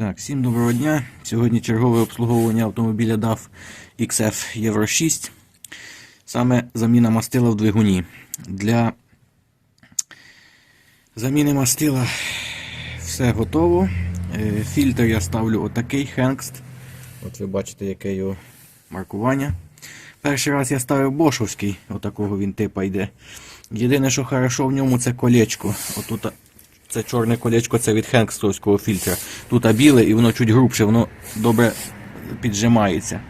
Так, всім доброго дня. Сьогодні чергове обслуговування автомобіля DAF XF Євро 6. Саме заміна мастила в двигуні. Для заміни мастила все готово. Е, Фільтр я ставлю отакий Хенкст. От ви бачите, яке його маркування. Перший раз я ставив бошовський, отакого він типа йде. Єдине, що хорошо в ньому, це колечко. Отут це чорне колечко, це від хенкстовського фільтра. Тут а біле і воно чуть грубше, воно добре піджимається.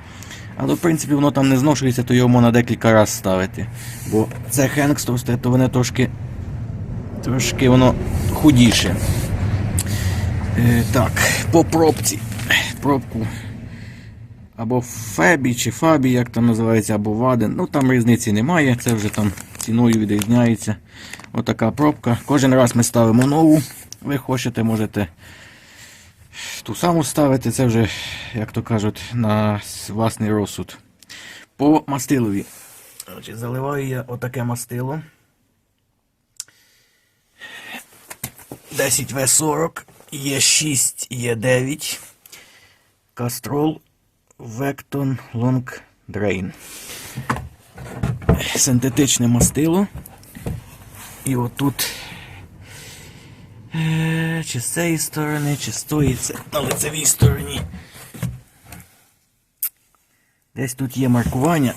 Але в принципі воно там не зношується, то його можна декілька разів ставити. Бо це хенкстовське, то воно трошки, трошки воно худіше. Е, так, по пробці. Пробку або Фебі чи Фабі, як там називається, або Ваден. Ну там різниці немає, це вже там ціною відрізняється. Отака пробка. Кожен раз ми ставимо нову. Ви хочете, можете ту саму ставити, це вже, як то кажуть, на власний розсуд. По мастилові. Заливаю я отаке мастило. 10 В40, є 6, є 9. Кастрол Vecton Long Drain. Синтетичне мастило. І отут. е, Чи з цієї сторони, чи з тої, на лицевій стороні. Десь тут є маркування.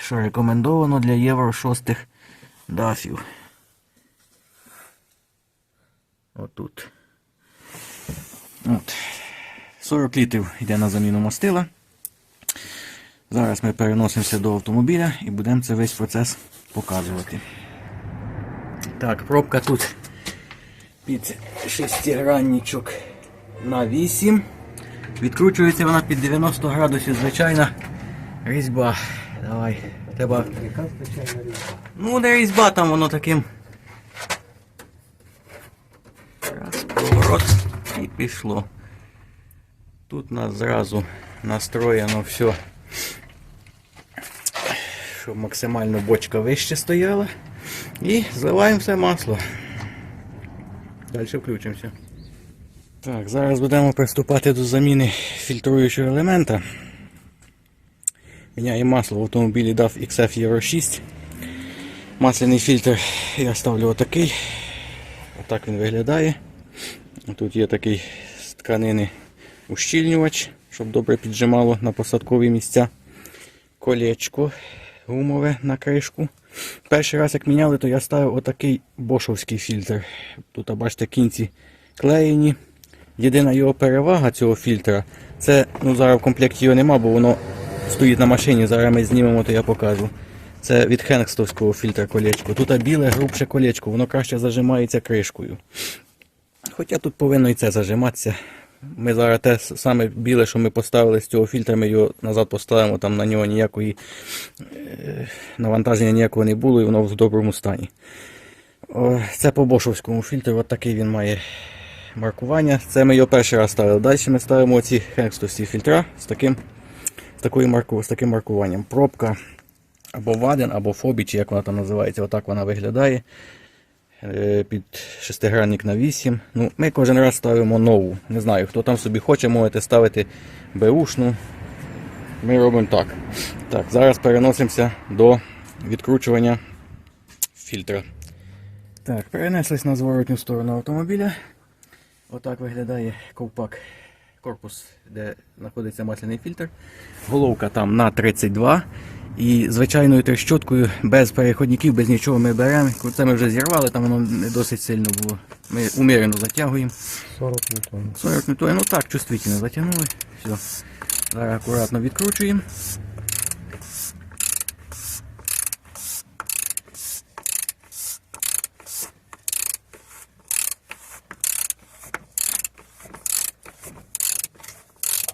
Що рекомендовано для Євро 6 дафів. Отут. От. 40 літрів йде на заміну мастила. Зараз ми переносимося до автомобіля і будемо це весь процес показувати. Так, пробка тут під шестигранничок на 8. Відкручується вона під 90 градусів, звичайна різьба. Давай, треба. Ну, не різьба, там воно таким. Раз, поворот і пішло. Тут у нас зразу настроєно все, щоб максимально бочка вище стояла. І зливаємо все масло. Далі включимося. Так, зараз будемо приступати до заміни фільтруючого елемента. Міняємо масло в автомобілі DAF XF Euro 6. Масляний фільтр я ставлю отакий. Отак він виглядає. Тут є такий з тканини ущільнювач, щоб добре піджимало на посадкові місця. Колечко гумове на кришку. Перший раз, як міняли, то я ставив отакий бошовський фільтр. Тут, бачите, кінці клеєні. Єдина його перевага цього фільтра, це ну зараз в комплекті його нема, бо воно стоїть на машині. Зараз ми знімемо, то я покажу. Це від хенкстовського фільтра колечко. Тут біле грубше колечко, воно краще зажимається кришкою. Хоча тут повинно і це зажиматися. Ми зараз те саме біле, що ми поставили з цього фільтра, ми його назад поставимо, там на нього ніякої е, навантаження ніякого не було і воно в доброму стані. О, це по бошовському фільтру, от такий він має маркування. Це ми його перший раз ставили. Далі ми ставимо оці хекстовські фільтра з таким, з, такою марку, з таким маркуванням. Пробка або Ваден, або Фобі, чи як вона там називається, отак вона виглядає. Е, Під шестигранник на 8. Ну, Ми кожен раз ставимо нову. Не знаю, хто там собі хоче, можете ставити Бушну. Ми робимо так. Так, Зараз переносимося до відкручування фільтра. Так, перенеслись на зворотню сторону автомобіля. Отак виглядає ковпак, корпус, де знаходиться масляний фільтр. Головка там на 32. І звичайною трещоткою, без переходників, без нічого ми беремо. Це ми вже зірвали, там воно не досить сильно було. Ми умірено затягуємо. 40 ньютон. 40 ньютонів, ну так, чувствительно затягнули. Все. Зараз акуратно відкручуємо.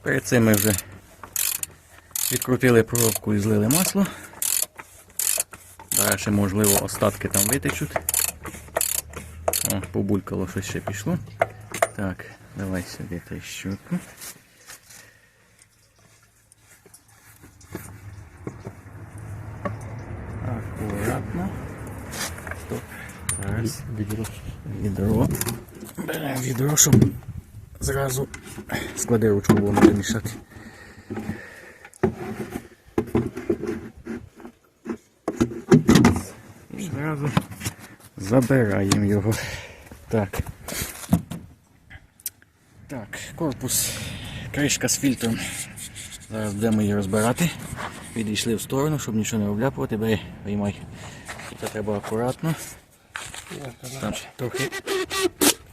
Перед цим ми вже відкрутили пробку і злили масло. Далі можливо, остатки там витечуть. О, побулькало щось ще пішло. Так, давай сюди трещотку. Аккуратно. Стоп. Зараз. Відро. Відро. Беремо відро, щоб зразу склади ручку було не мішати. І зразу забираємо його. Так. Так, корпус, кришка з фільтром. Зараз будемо її розбирати. Відійшли в сторону, щоб нічого не обляпувати. Бери, виймай. Це треба акуратно. Там трохи,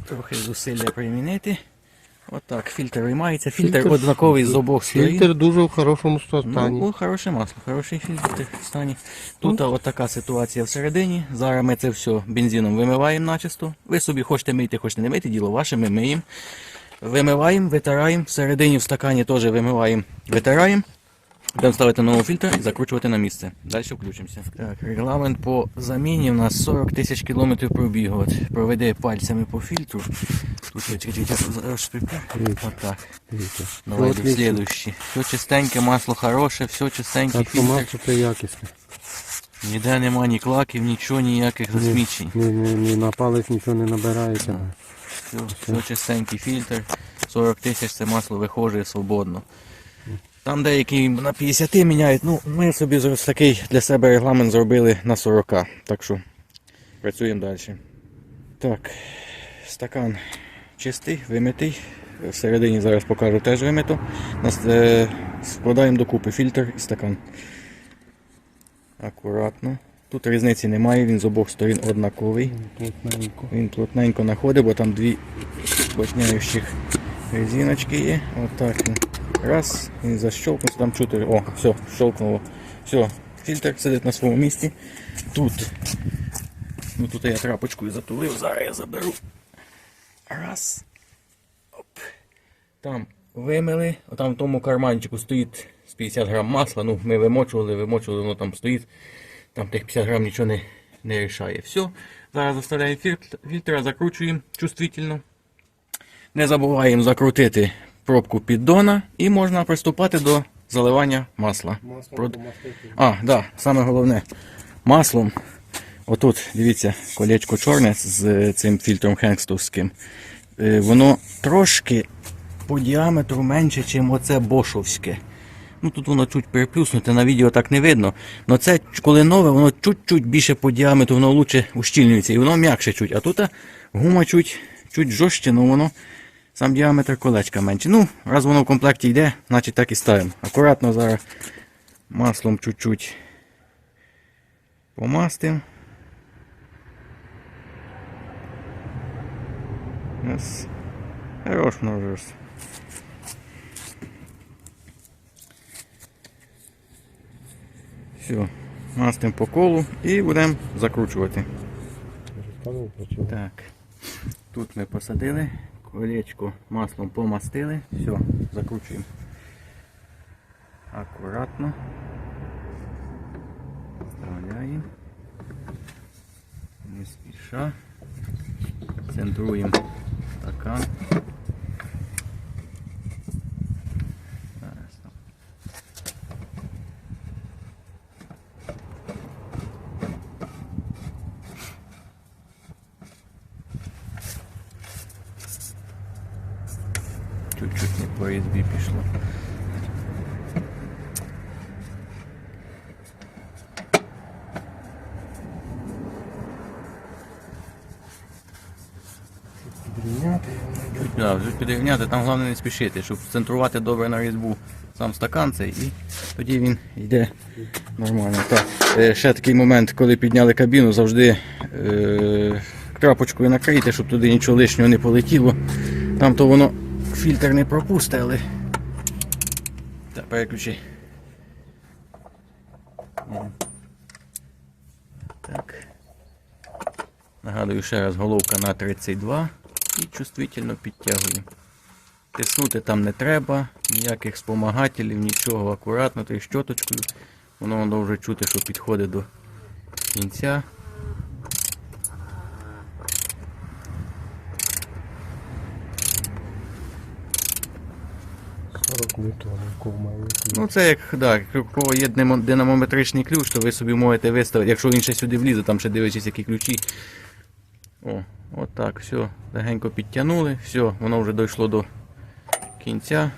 трохи зусилля примінити. Отак, фільтр виймається. Фільтр, Фільтр- однаковий з обох сторін. Фільтр дуже в хорошому стані. Ну, хороше масло, хороший фільтр в стані. Тут от така ситуація всередині. Зараз ми це все бензином вимиваємо начисто. Ви собі хочете мити, хочете не мити, діло ваше, ми миємо. Вимиваємо, витираємо. Всередині в стакані теж вимиваємо, витираємо. Будемо ставити новий фільтр і закручувати на місце. Далі включимося. Так, регламент по заміні у нас 40 тисяч кілометрів пробігу. От, проведи пальцями по фільтру. Тут я чекай, чекай, я зараз припер. Отак. Дивіться. Давай От до ліс. слідуючий. Все чистеньке, масло хороше, все чистенький Так фільтр. масло це якісне. Ніде нема ні клаків, нічого, ніяких засмічень. Ні, ні, ні, на палець нічого не набирається. Все, все чистенький фільтр. 40 тисяч це масло вихоже свободно. Там деякі на 50 міняють. Ну, ми собі такий для себе регламент зробили на 40. Так що працюємо далі. Так, стакан чистий, вимитий. Всередині зараз покажу теж вимито. Е, складаємо докупи фільтр і стакан. Акуратно. Тут різниці немає, він з обох сторін однаковий. Плотненько. Він плотненько знаходить, бо там дві плотняючих резиночки є. Отак він. Раз, він защелкнувся, там чути. О, все, щелкнуло. Все, фільтр сидить на своєму місці. Тут. Ну тут я трапочкою затулив, зараз я заберу. Раз. Оп. Там вимили, там в тому карманчику стоїть з 50 грам масла. Ну, ми вимочували, вимочували, воно там стоїть. Там тих 50 грам нічого не, не рішає. Все. Зараз заставляємо фільтр, фільтр, закручуємо чувствительно. Не забуваємо закрутити пробку піддона і можна приступати до заливання масла. Прод- А, да, саме головне. Маслом. Отут, дивіться, колечко чорне з цим фільтром хенгстовським. Е, Воно трошки по діаметру менше, ніж оце бошовське. Ну тут воно чуть переплюснуте, на відео так не видно. Но це коли нове, воно чуть-чуть більше по діаметру, воно лучше ущільнюється і воно м'якше чуть. А тут гума чуть, чуть жорстче, ну воно сам діаметр колечка менше. Ну, раз воно в комплекті йде, значить так і ставимо. Акуратно зараз маслом чуть-чуть помастим. Ось. Хорош вже. Все, мастимо по колу і будемо закручувати. Так. Тут ми посадили, колечко маслом помастили. Все, закручуємо. Акуратно. Вставляємо. Не спіша. Центруємо стакан. Чуть-чуть не по USB пішло. Чуть, да, вже підрівняти, там головне не спішити, щоб центрувати добре на різьбу сам стакан цей і тоді він йде нормально. Так. Е, ще такий момент, коли підняли кабіну, завжди е, крапочкою накрийте, щоб туди нічого лишнього не полетіло. Там то воно фільтр не пропусте, але. Так, переключи. Так. Нагадую ще раз, головка на 32 і чувствительно підтягуємо. Тиснути там не треба, ніяких спомагателів, нічого, акуратно, тою щоточкою. Воно воно вже чути, що підходить до кінця. Ну це як да, як у кого є динамометричний ключ, то ви собі можете виставити, якщо він ще сюди влізе, там ще дивлячись, які ключі. О, отак, все, легенько підтягнули, все, воно вже дійшло до кінця.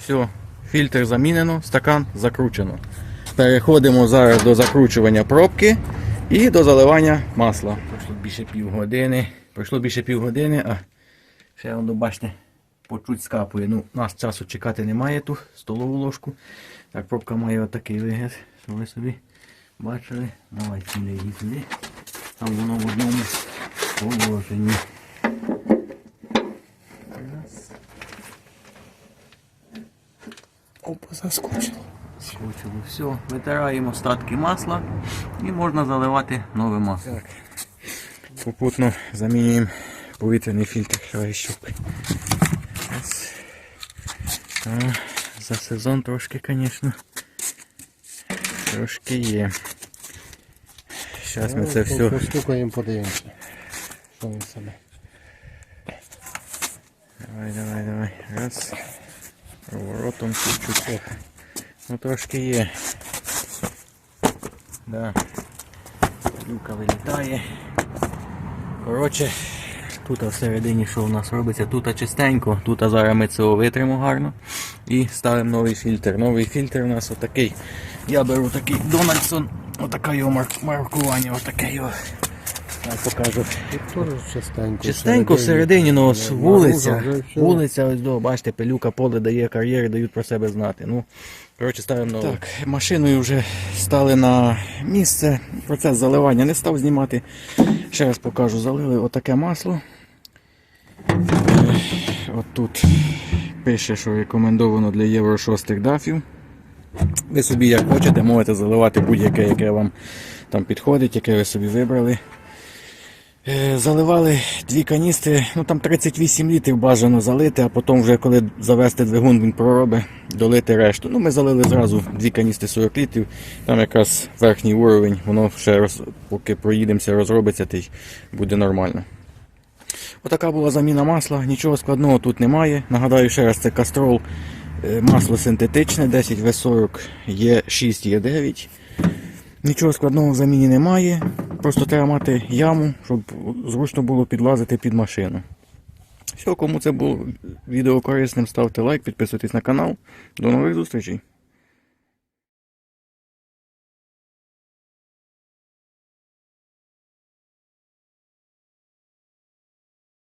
Все, фільтр замінено, стакан закручено. Переходимо зараз до закручування пробки і до заливання масла. Пройшло більше півгодини. Пройшло більше півгодини, а ще воно, бачите, почуть скапує. Ну, нас часу чекати немає ту столову ложку. Так, пробка має отакий вигляд, що ви собі бачили. Давайте її сюди. Там воно в одному положенні. Раз. Опа, заскочило. Скручили все. Витираємо остатки масла і можна заливати нове масло. Так. Попутно замінюємо повітряний фільтр щупи. За сезон трошки, звісно. Трошки є. Зараз ми це все. Постукаємо, подивимося. Він себе. Давай, давай, давай. Раз. Поворотом чуть-чуть. Ну трошки є. Да. Люка вилітає. Коротше, тут всередині що у нас робиться? Тут чистенько, тут зараз ми це витримо гарно. І ставимо новий фільтр. Новий фільтр у нас отакий. Я беру такий Дональдсон, отаке його маркування, отаке його. Я покажу. Тут теж чистенько. Чистенько всередині, ну ось Наружу вулиця. Вулиця, ось до, бачите, пилюка поле дає кар'єри, дають про себе знати. Ну, коротше, ставимо нову. Так, машиною вже стали на місце. Процес заливання не став знімати. Ще раз покажу, залили отаке масло. Е, От тут пише, що рекомендовано для Євро 6 дафів. Ви собі як хочете, можете заливати будь-яке, яке вам там підходить, яке ви собі вибрали. Е, Заливали дві каністри, ну там 38 літрів бажано залити, а потім вже коли завести двигун, він проробить, долити решту. Ну ми залили зразу дві каністри 40 літрів, там якраз верхній уровень, воно ще роз, поки проїдемося, розробиться, то й буде нормально. Отака була заміна масла, нічого складного тут немає. Нагадаю ще раз, це кастрол, е, масло синтетичне, 10 В40, є 6, є 9. Нічого складного в заміні немає. Просто треба мати яму, щоб зручно було підлазити під машину. Все, кому це було відео корисним, ставте лайк, підписуйтесь на канал. До нових зустрічей!